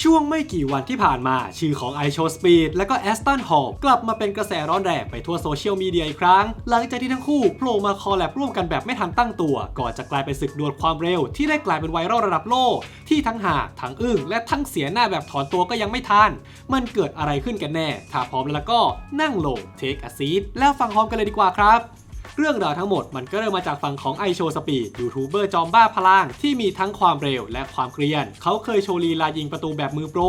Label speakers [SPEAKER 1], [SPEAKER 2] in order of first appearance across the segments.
[SPEAKER 1] ช่วงไม่กี่วันที่ผ่านมาชื่อของ i s h o w Speed และก็ Aston Hall กลับมาเป็นกระแสร้อนแรงไปทั่วโซเชียลมีเดียอีกครั้ง หลังจากที่ทั้งคู่โผล่มาคอลแลบร่วมกันแบบไม่ทันตั้งตัว ก่อนจะกลายเป็นศึกดวลความเร็ว ที่ได้กลายเป็นไวรัลระดับโลก ที่ทั้งหาทั้งอึ้งและทั้งเสียหน้าแบบถอนตัวก็ยังไม่ทัน มันเกิดอะไรขึ้นกันแน่ ถ้าพร้อมแล้วก็นั่งลง take a seat แล้วฟังพร้อมกันเลยดีกว่าครับ เรื่องราวทั้งหมดมันก็เริ่มมาจากฝั่งของ i s h o w Speed ยูทูบเบอร์จอมบ้าพลังที่มีทั้งความเร็วและความเกรียน เขาเคยโชว์ลีลายิงประตูแบบมือโปร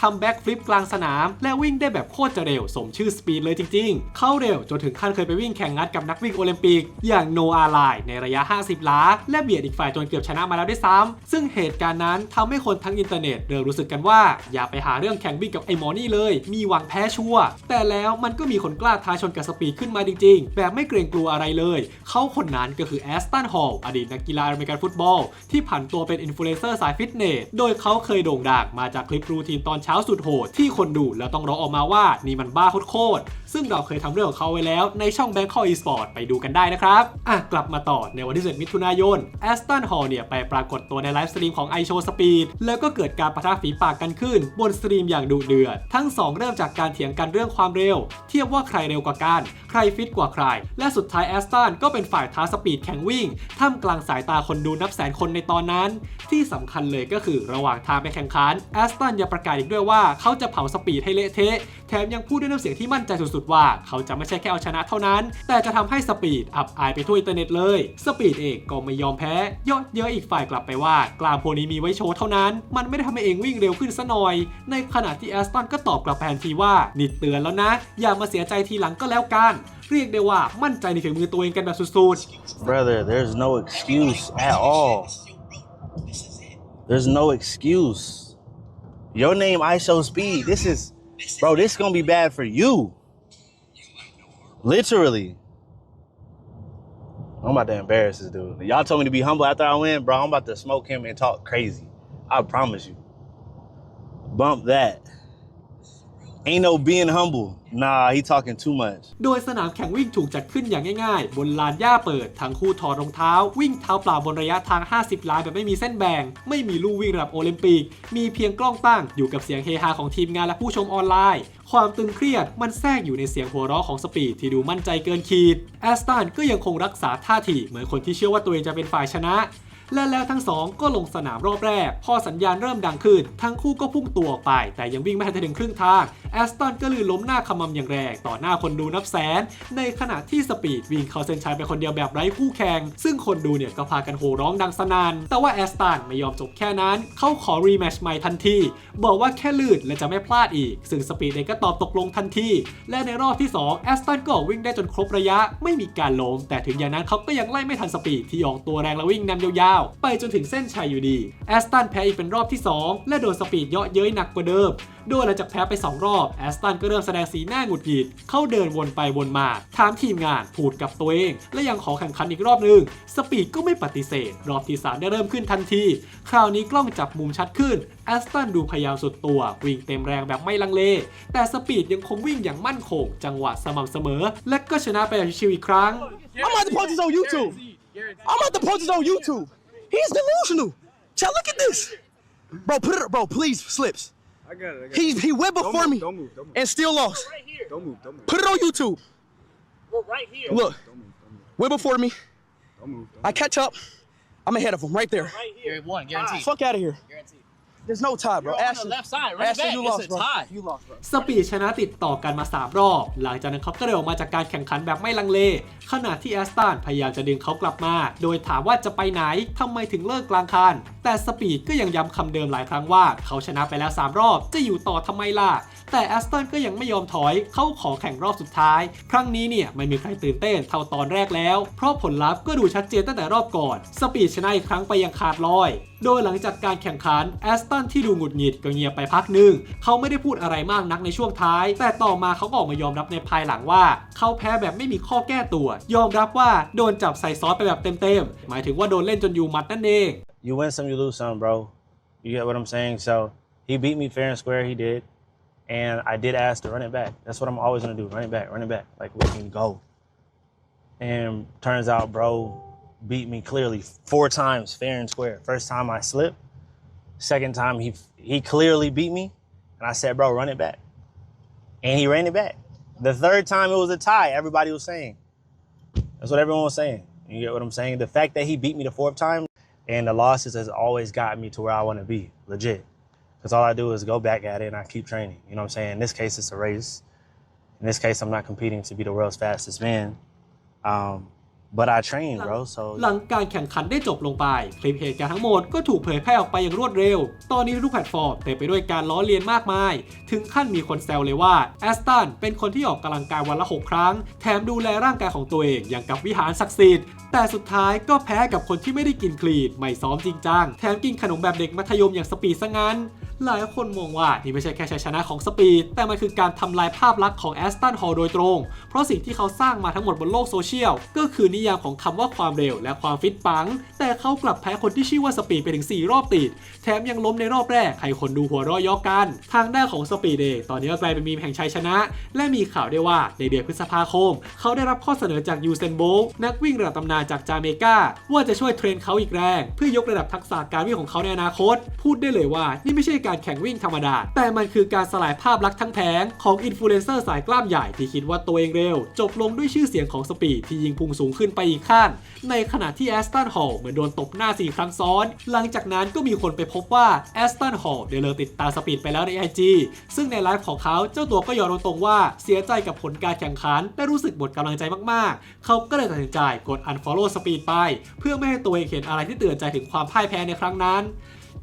[SPEAKER 1] ทำแบ็กฟลิปกลางสนาม และวิ่งได้แบบโคตรจะเร็วสมชื่อ Speed เลยจริงๆ เข้าเร็วจนถึงขั้นเคยไปวิ่งแข่งงัดกับนักวิ่งโอลิมปิก อย่างโนอาไลในระยะ 50 ล้า และเบียดอีกฝ่ายจนเกือบชนะมาแล้วด้วยซ้ำซึ่งเหตุการณ์นั้นทำให้คนทั้งอินเทอร์เน็ตเริ่มรู้สึกกันว่า อย่าไปหาเรื่องแข่งวิ่งกับไอ้หมอนี่เลย มีหวังแพ้ชัวแต่แล้วมันก็มีคนกล้าท้าชนกับสปีดขึ้นมาจริง ๆ แบบไม่เกรงกลัวอะไรเลย เขาคนนั้นก็คือแอสตันฮอลล์อดีตนักกีฬาอเมริกันฟุตบอล ที่ผันตัวเป็นอินฟลูเอนเซอร์สายฟิตเนส โดยเขาเคยโด่งดังมาจากคลิปรูทีนตอนเช้าสุดโหด ที่คนดูแล้วต้องร้องออกมาว่านี่มันบ้าโคตรๆซึ่งเราเคยทำเรื่องของเขาไว้แล้วในช่อง Bangkok Esport ไปดูกันได้นะครับ อะ กลับมาต่อในวันที่7มิถุนายนแอสตันฮอลล์เนี่ยไปปรากฏตัวในไลฟ์สตรีมของ i s h o w Speed แล้วก็เกิดการปะทะฝีปากกันขึ้น บนสตรีมอย่างดุเดือด ทั้งสองเริ่มจากการเถียงกันเรื่องความเร็ว เทียบว่าใครเร็วกว่ากัน ใครฟิตกว่าใคร และสุดท้ายแอแอสตันก็เป็นฝ่ายท้าสปีดแข่งวิ่ง ท่ามกลางสายตาคนดูนับแสนคนในตอนนั้น ที่สำคัญเลยก็คือระหว่างทางไปแข่งขันแอสตันยังประกาศอีกด้วยว่าเขาจะเผาสปีดให้เละเทะ แถมยังพูดด้วยน้ำเสียงที่มั่นใจสุดๆว่า เขาจะไม่ใช่แค่เอาชนะเท่านั้น แต่จะทำให้สปีดอับอายไปทั่วอินเทอร์เน็ตเลยสปีดเองก็ไม่ยอมแพ้ยอะเยอะอีกฝ่ายกลับไปว่ากลามพวกนี้มีไว้โชว์เท่านั้น มันไม่ได้ทำให้เองวิ่งเร็วขึ้นซะหน่อย ในขณะที่แอสตันก็ตอบกลับไปทันทีว่า นิดเตือนแล้วนะ อย่ามาเสียใจทีหลังก็แล้วกัน เรียกได้ว่ามั่นใจในฝีมือตัวเองกันแบบสุดๆ
[SPEAKER 2] Brother, there's no excuse at all. There's no excuse. Your name, I show speed. This is, bro, this is gonna be bad for you. Literally. I'm about to embarrass this dude. Y'all told me to be humble after I win, bro. I'm about to smoke him and talk crazy. I promise you. Bump that. Ain't no being humble. Nah, he talking too much.
[SPEAKER 1] โดยสนามแข่งวิ่งถูกจัดขึ้นอย่างง่ายๆ บนลานหญ้าเปิด ทั้งคู่ถอดรองเท้า วิ่งเท้าเปล่าบนระยะทาง 50 ลายแบบไม่มีเส้นแบ่ง ไม่มีลู่วิ่งระดับโอลิมปิก มีเพียงกล้องตั้ง อยู่กับเสียงเฮฮาของทีมงานและผู้ชมออนไลน์ ความตึงเครียดมันแทรกอยู่ในเสียงหัวเราะของสปีดที่ดูมั่นใจเกินขีด แอสตันก็ยังคงรักษาท่าทีเหมือนคนที่เชื่อว่าตัวเองจะเป็นฝ่ายชนะ และแล้วทั้งสองก็ลงสนามรอบแรก พอสัญญาณเริ่มดังขึ้น ทั้งคู่ก็พุ่งตัวออกไป แต่ยังวิ่งไม่ทันถึงครึ่งทางแอสตันก็ลื่นล้มหน้าขมำอย่างแรงต่อหน้าคนดูนับแสน ในขณะที่สปีดวิ่งเข้าเส้นชัยไปคนเดียวแบบไร้คู่แข่งซึ่งคนดูเนี่ยก็พากันโห่ร้องดังสนานแต่ว่าแอสตันไม่ยอมจบแค่นั้น เขาขอรีแมชใหม่ทันที บอกว่าแค่ลื่นและจะไม่พลาดอีก ซึ่งสปีดเองก็ตอบตกลงทันที และในรอบที่2แอสตันก็ออกวิ่งได้จนครบระยะ ไม่มีการล้มแต่ถึงอย่างนั้นเขาก็ยังไล่ไม่ทันสปีดที่ออกตัวแรงและวิ่งนำยาวไปจนถึงเส้นชัยอยู่ดี แอสตันแพ้อีกเป็นรอบที่ 2 และโดนสปีดเยาะเย้ยหนักกว่าเดิมโดยหลังจากแพ้ไป 2 รอบแอสตันก็เริ่มแสดงสีหน้าหงุดหงิด เข้าเดินวนไปวนมา ถามทีมงานพูดกับตัวเอง และยังขอแข่งขันอีกรอบหนึ่งสปีดก็ไม่ปฏิเสธ รอบที่ 3 ได้เริ่มขึ้นทันที คราวนี้กล้องจับมุมชัดขึ้นแอสตันดูพยายามสุดตัว วิ่งเต็มแรงแบบไม่ลังเล แต่สปีดยังคงวิ่งอย่างมั่นคง จังหวะสม่ำเสมอ และก็ชนะไปแบบชิวอีกครั้ง
[SPEAKER 3] I'm about to post this on YouTube. I'm about to post this on YouTube. He's delusional. Child, look at this. Bro, put it, bro, please, slips.
[SPEAKER 4] I got it. I got
[SPEAKER 3] He
[SPEAKER 4] it.
[SPEAKER 3] he went
[SPEAKER 4] Don't
[SPEAKER 3] before
[SPEAKER 4] move,
[SPEAKER 3] me
[SPEAKER 4] Don't move. Don't move.
[SPEAKER 3] and still lost.
[SPEAKER 5] Right here.
[SPEAKER 4] Don't move. Don't move.
[SPEAKER 3] Put it on YouTube.
[SPEAKER 5] We're right here.
[SPEAKER 3] Look,
[SPEAKER 4] Don't move. Don't move.
[SPEAKER 3] went before me.
[SPEAKER 4] Don't move. Don't
[SPEAKER 3] I catch up. I'm ahead of him right there.
[SPEAKER 5] Right here.
[SPEAKER 6] You're one, guaranteed.
[SPEAKER 3] Fuck out of here.
[SPEAKER 6] Guaranteed.
[SPEAKER 3] There's no tie, bro.
[SPEAKER 6] You're on
[SPEAKER 3] Ashton,
[SPEAKER 6] the left side. Run it
[SPEAKER 3] Ashton,
[SPEAKER 6] back.
[SPEAKER 3] you
[SPEAKER 6] It's
[SPEAKER 3] lost,
[SPEAKER 6] a
[SPEAKER 3] bro.
[SPEAKER 6] tie.
[SPEAKER 3] You lost, bro.
[SPEAKER 1] สปีดชนะติดต่อกันมา 3 รอบ หลังจากนั้นเขาก็เดินออกมาจากการแข่งขันแบบไม่ลังเล ขณะที่แอสตันพยายามจะดึงเขากลับมา โดยถามว่าจะไปไหนทำไมถึงเลิกกลางคัน แต่สปีดก็ยังย้ำคำเดิมหลายครั้งว่า เขาชนะไปแล้ว 3 รอบ จะอยู่ต่อทำไมล่ะ แต่แอสตันก็ยังไม่ยอมถอย เขาขอแข่งรอบสุดท้าย ครั้งนี้เนี่ยไม่มีใครตื่นเต้นเท่าตอนแรกแล้ว เพราะผลลัพธ์ก็ดูชัดเจนตั้งแต่รอบก่อน สปีดชนะอีกครั้งไปอยังขาดลอย โดยหลังจากการแข่งขันแอสตันที่ดูหงุดหงิดก็เงียบไปพักหนึ่งเขาไม่ได้พูดอะไรมากนักในช่วงท้าย แต่ต่อมาเขาก็ออกมายอมรับในภายหลังว่า เขาแพ้แบบไม่มีข้อแก้ตัว ยอมรับว่าโดนจับใส่ซอสไปแบบเต็มๆ หมายถึงว่าโดนเล่นจนอยู่หมัดนั่นเอง
[SPEAKER 2] You win some, you lose some, bro. You get what I'm saying? So he beat me fair and square. He did, and I did ask to run it back. That's what I'm always gonna do: run it back, run it back, like we can go. And turns out, bro beat me clearly four times fair and square. First time I slipped, Second time, he he clearly beat me, and I said, "Bro, run it back," and he ran it back. The third time, it was a tie. Everybody was saying. That's what everyone was saying. You get what I'm saying? The fact that he beat me the fourth time and the losses has always got me to where I want to be, legit. Because all I do is go back at it and I keep training. You know what I'm saying? In this case, it's a race. In this case, I'm not competing to be the world's fastest man. Um, but I train, bro. So
[SPEAKER 1] หลังการแข่งขันได้จบลงไป คลิปเหตุการณ์ทั้งหมดก็ถูกเผยแพร่ออกไปอย่างรวดเร็ว ตอนนี้ทุกแพลตฟอร์มเต็มไปด้วยการล้อเลียนมากมาย ถึงขั้นมีคนแซวเลยว่าแอสตันเป็นคนที่ออกกำลังกายวันละ 6 ครั้ง แถมดูแลร่างกายของตัวเองอย่างกับวิหารศักดิ์สิทธิ์ แต่สุดท้ายก็แพ้กับคนที่ไม่ได้กินคลีนไม่ซ้อมจริงจังแถมกินขนมแบบเด็กมัธยมอย่างสปีดซะงั้น หลายคนมองว่านี่ไม่ใช่แค่ชัยชนะของสปีด แต่มันคือการทำลายภาพลักษณ์ของแอสตันฮอลโดยตรง เพราะสิ่งที่เขาสร้างมาทั้งหมดบนโลกโซเชียล ก็คือนิยามของคำว่าความเร็วและความฟิตปัง แต่เขากลับแพ้คนที่ชื่อว่าสปีดไปถึง 4 รอบติด แถมยังล้มในรอบแรกให้คนดูหัวเราะยาะกัน ทางด้านของสปีดเองตอนนี้ก็กลายเป็นมีมแห่งชัยชนะ และมีข่าวได้ว่าในเดือนพฤษภาคม เขาได้รับข้อเสนอจากยูเซนโบนักวิ่งระดับตำนานจากจาเมกาว่าจะช่วยเทรนเขาอีกแรง เพื่อยกระดับทักษะการวิ่งของเขาในอนาคต พูดได้เลยว่านี่ไม่ใช่การแข่งวิ่งธรรมดา แต่มันคือการสลายภาพลักษณ์ทั้งแผงของอินฟลูเอนเซอร์สายกล้ามใหญ่ที่คิดว่าตัวเองเร็ว จบลงด้วยชื่อเสียงของสปีดที่ยิงพุ่งสูงขึ้นไปอีกขั้น ในขณะที่แอสตันฮอลเหมือนโดนตบหน้า 4 ครั้งซ้อน หลังจากนั้นก็มีคนไปพบว่าแอสตันฮอลได้เลิกติดตามสปีดไปแล้วใน IG ซึ่งในไลฟ์ของเขาเจ้าตัวก็ยอมตรงๆว่าเสียใจกับผลการแข่งขันและรู้สึกหมดกำลังใจมากๆ เขาก็เลยตัดสินใจกด unfollow ปีดไป เพื่อไม่ให้ตัวเองเห็นอะไรที่เตือนใจถึงความพ่ายแพ้ในครั้งนั้น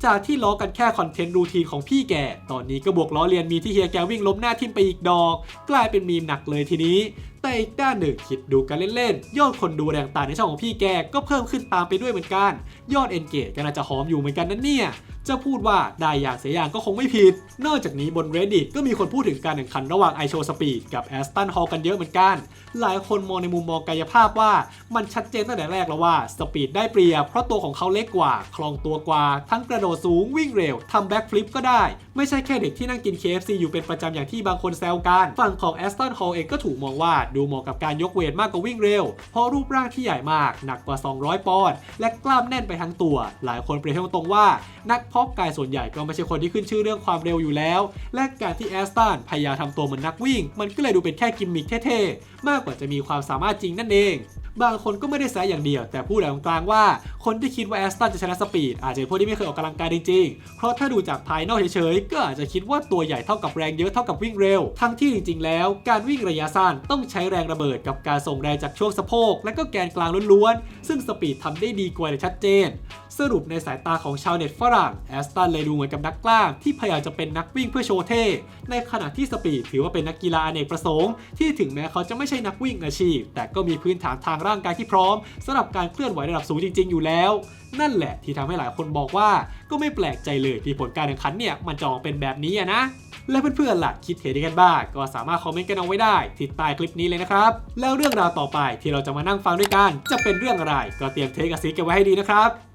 [SPEAKER 1] จากที่ล้อกันแค่คอนเทนต์รูทีของพี่แก ตอนนี้ก็บวกล้อเลียนมีที่เฮียแกวิ่งล้มหน้าทิ่มไปอีกดอก กลายเป็นมีมหนักเลยทีนี้ แต่อีกด้านหนึ่งคิดดูกันเล่นๆ ยอดคนดูแรงต่างในช่องของพี่แกก็เพิ่มขึ้นตามไปด้วยเหมือนกัน ยอดเอนเกจก็น่าจะหอมอยู่เหมือนกันนั่นเนี่ยจะพูดว่าได้อย่างเสียอย่างก็คงไม่ผิด นอกจากนี้บน Reddit ก็มีคนพูดถึงการแข่งขันระหว่างไอโชสปีดกับแอสตันฮอลกันเยอะเหมือนกัน หลายคนมองในมุมมองกายภาพว่ามันชัดเจนตั้งแต่แรกแล้วว่าสปีดได้เปรียบเพราะตัวของเขาเล็กกว่า คล่องตัวกว่า ทั้งกระโดดสูงวิ่งเร็วทำแบ็กฟลิปก็ได้ไม่ใช่แค่เด็กที่นั่งกิน KFC อยู่เป็นประจำอย่างที่บางคนแซวกันฝั่งของแอสตันฮอลเองก็ถูกมองว่าดูเหมาะกับการยกเวทมากกว่าวิ่งเร็ว เพราะรูปร่างที่ใหญ่มาก หนักกว่า 200 ปอนด์และกล้ามแน่นไปทั้งตัว หลายคนเปรียบเทียบตรงว่า นักเพาะกายส่วนใหญ่ก็ไม่ใช่คนที่ขึ้นชื่อเรื่องความเร็วอยู่แล้ว และการที่แอสตันพยายามทำตัวเหมือนนักวิ่ง มันก็เลยดูเป็นแค่กิมมิคเท่ๆมากกว่าจะมีความสามารถจริงนั่นเองบางคนก็ไม่ได้แซะอย่างเดียว แต่พูดแบบกลางว่าคนที่คิดว่าแอสตันจะชนะสปีดอาจจะเป็นพวกที่ไม่เคยออกกำลังกายจริงๆ เพราะถ้าดูจากภายนอกเฉยๆ ก็อาจจะคิดว่าตัวใหญ่เท่ากับแรงเยอะเท่ากับวิ่งเร็ว ทั้งที่จริงๆ แล้ว การวิ่งระยะสั้นต้องใช้แรงระเบิดกับการส่งแรงจากช่วงสะโพก และก็แกนกลางล้วนๆ ซึ่งสปีดทำได้ดีกว่าอย่างชัดเจน สรุปในสายตาของชาวเน็ตฝรั่งแอสตันเลยดูเหมือนกับนักกล้ามที่พยายามจะเป็นนักวิ่งเพื่อโชว์เท่ในขณะที่สปีดถือว่าเป็นนักกีฬาอเนกประสงค์ ที่ถึงแม้เขาจะไม่ใช่นักวิ่งอาชีพ แต่ก็มีพื้นฐานทางร่างกายที่พร้อมสำหรับการเคลื่อนไหวระดับสูงจริง ๆ อยู่แล้ว นั่นแหละที่ทำให้หลายคนบอกว่า ก็ไม่แปลกใจเลยที่ผลการแข่งขันเนี่ยมันจะออกเป็นแบบนี้อะนะและเพื่อนๆล่ะคิดเห็นกันบ้างก็สามารถคอมเมนต์กันเอาไว้ได้ที่ใต้คลิปนี้เลยนะครับ แล้วเรื่องราวต่อไปที่เราจะมานั่งฟังด้วยกัน จะเป็นเรื่องอะไร ก็เตรียมเทคกับซีกันไว้ให้ดีนะครับ